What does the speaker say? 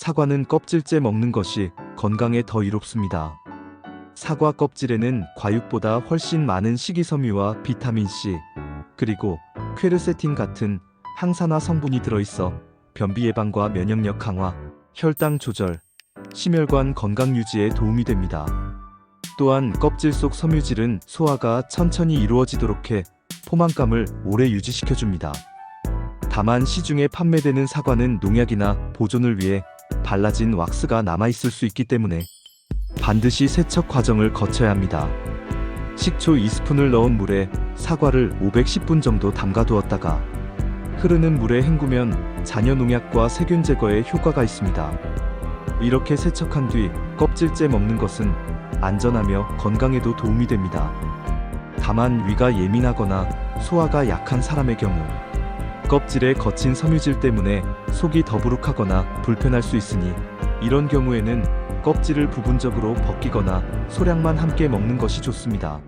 사과는 껍질째 먹는 것이 건강에 더 이롭습니다. 사과 껍질에는 과육보다 훨씬 많은 식이섬유와 비타민C, 그리고 퀘르세틴 같은 항산화 성분이 들어있어 변비 예방과 면역력 강화, 혈당 조절, 심혈관 건강 유지에 도움이 됩니다. 또한 껍질 속 섬유질은 소화가 천천히 이루어지도록 해 포만감을 오래 유지시켜줍니다. 다만 시중에 판매되는 사과는 농약이나 보존을 위해 발라진 왁스가 남아있을 수 있기 때문에 반드시 세척 과정을 거쳐야 합니다. 식초 2스푼을 넣은 물에 사과를 510분 정도 담가두었다가 흐르는 물에 헹구면 잔여 농약과 세균 제거에 효과가 있습니다. 이렇게 세척한 뒤 껍질째 먹는 것은 안전하며 건강에도 도움이 됩니다. 다만 위가 예민하거나 소화가 약한 사람의 경우 껍질에 거친 섬유질 때문에 속이 더부룩하거나 불편할 수 있으니 이런 경우에는 껍질을 부분적으로 벗기거나 소량만 함께 먹는 것이 좋습니다.